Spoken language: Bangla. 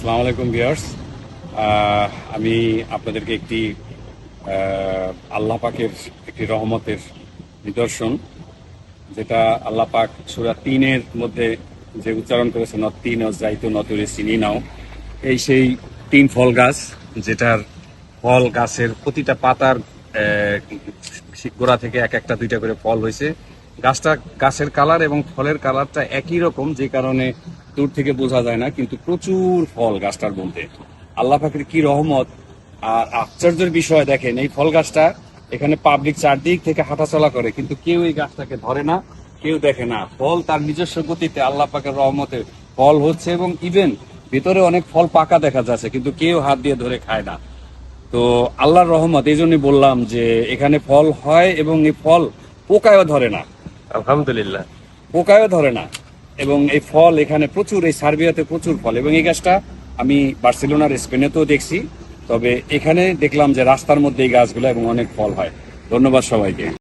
আসসালামু আলাইকুম ভিয়ার্স আমি আপনাদেরকে একটি আল্লাহ পাকের একটি রহমতের নিদর্শন, যেটা আল্লাহ পাক সুরা তিনের মধ্যে যে উচ্চারণ করেছে নত তিন যাইতো নতুরে চিনি নাও। এই সেই তিন ফল গাছ, যেটার ফল গাছের প্রতিটা পাতার গোড়া থেকে এক একটা, দুইটা করে ফল হয়েছে। গাছটা, গাছের কালার এবং ফলের কালারটা একই রকম, যে কারণে দূর থেকে বোঝা যায় না কিন্তু প্রচুর ফল গাছটার মধ্যে। আল্লাহ পাখির কি রহমত আর আশ্চর্যের বিষয় দেখেন এই ফল গাছটা এখানে পাবলিক চারদিক থেকে হাঁটাচলা করে কিন্তু কেউ এই গাছটাকে ধরে না কেউ দেখে না। ফল তার নিজস্ব গতিতে আল্লাহ পাকের রহমতে ফল হচ্ছে এবং ইভেন ভিতরে অনেক ফল পাকা দেখা যাচ্ছে কিন্তু কেউ হাত দিয়ে ধরে খায় না। তো আল্লাহর রহমত এই জন্যই বললাম যে এখানে ফল হয় এবং এই ফল পোকায়ও ধরে না। আলহামদুলিল্লাহ। পোকায়ও ধরে না। এবং এই ফল এখানে প্রচুর, এই সার্বিয়াতে প্রচুর ফল। এবং এই গাছটা আমি বার্সেলোনার স্পেনেতেও দেখছি। তবে এখানে দেখলাম যে রাস্তার মধ্যে এই গাছগুলো এবং অনেক ফল হয়। ধন্যবাদ সবাইকে।